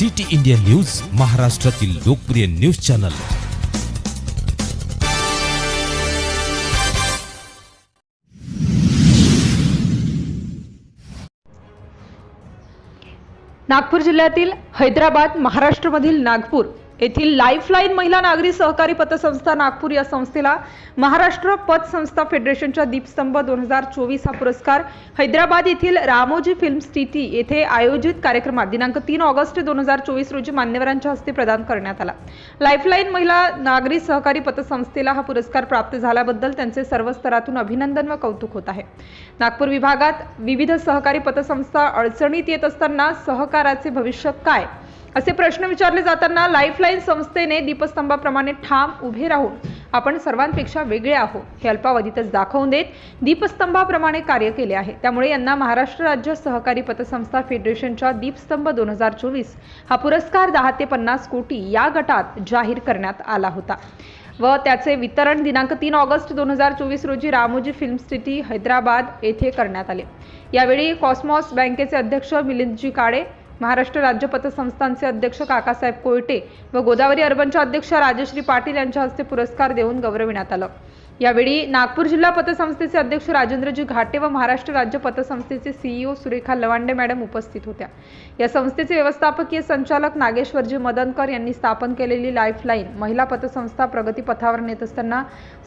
City India news महाराष्ट्रातील लोकप्रिय news channel. Nagpur जिल्ह्यातील हैदराबाद महाराष्ट्रमधील नागपूर येथील लाईफलाईन महिला नागरी सहकारी पतसंस्था नागपूर या संस्थेला महाराष्ट्र पतसंस्था फेडरेशनच्या दीपस्तंभ दोन हजार चोवीस हा पुरस्कार हैदराबाद येथील रामोजी फिल्म सिटी येथे आयोजित कार्यक्रमात दिनांक तीन ऑगस्ट दोन हजार चोवीस रोजी मान्यवरांच्या हस्ते प्रदान करण्यात आला. लाईफलाईन महिला नागरी सहकारी पतसंस्थेला हा पुरस्कार प्राप्त झाल्याबद्दल त्यांचे सर्व स्तरातून अभिनंदन व कौतुक होत आहे. नागपूर विभागात विविध सहकारी पतसंस्था अडचणीत येत असताना सहकाराचे भविष्य काय? असे प्रश्न विचारले जाताना लाईफलाईन संस्थेने दीपस्तंभाप्रमाणे ठाम उभे राहून आपण सर्वांपेक्षा वेगळे आहोत. हे अल्पावधीतच दाखवून देत दीपस्तंभाप्रमाणे कार्य केले आहे. त्यामुळे यांना महाराष्ट्र राज्य सहकारी पतसंस्था फेडरेशनच्या दीपस्तंभ दोन हजार चोवीस हा पुरस्कार दहा ते पन्नास कोटी या गटात जाहीर करण्यात आला होता. व त्याचे वितरण दिनांक तीन ऑगस्ट दोन हजार चोवीस रोजी रामोजी फिल्म सिटी हैदराबाद येथे करण्यात आले. यावेळी कॉस्मॉस बँकेचे अध्यक्ष मिलिंदजी काळे महाराष्ट्र राज्य पतसंस्थांचे अध्यक्ष काकासाहेब कोयटे व गोदावरी अर्बनच्या अध्यक्ष राजश्री पाटील यांच्या हस्ते पुरस्कार देऊन गौरविण्यात आलं. यावेळी नागपूर जिल्हा पतसंस्थेचे अध्यक्ष राजेंद्रजी घाटे व महाराष्ट्र राज्य पतसंस्थेचे सीईओ सुरेखा लवांडे मॅडम उपस्थित होत्या. या संस्थेचे व्यवस्थापकीय संचालक नागेश्वरजी मदनकर यांनी स्थापन केलेली लाईफलाईन महिला पतसंस्था प्रगतीपथावर नेत असताना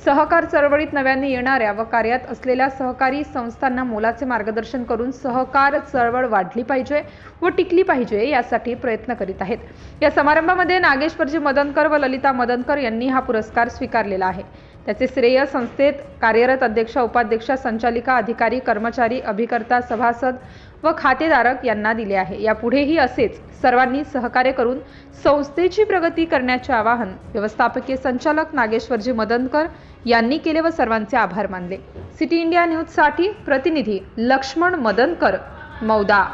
सहकार चळवळीत नव्याने येणाऱ्या व कार्यात असलेल्या सहकारी संस्थांना मोलाचे मार्गदर्शन करून सहकार चळवळ वाढली पाहिजे व टिकली पाहिजे यासाठी प्रयत्न करीत आहेत. या समारंभामध्ये नागेश्वरजी मदनकर व ललिता मदनकर यांनी हा पुरस्कार स्वीकारलेला आहे. त्याचे श्रेय संस्थेत कार्यरत अध्यक्षा उपाध्यक्ष संचालिका अधिकारी कर्मचारी अभिकर्ता सभासद व खातेधारक यांना दिले आहे. यापुढेही असेच सर्वांनी सहकार्य करून संस्थेची प्रगती करण्याचे आवाहन व्यवस्थापकीय संचालक नागेश्वरजी मदनकर यांनी केले व सर्वांचे आभार मानले. सिटी इंडिया न्यूजसाठी प्रतिनिधी लक्ष्मण मदनकर मौदा.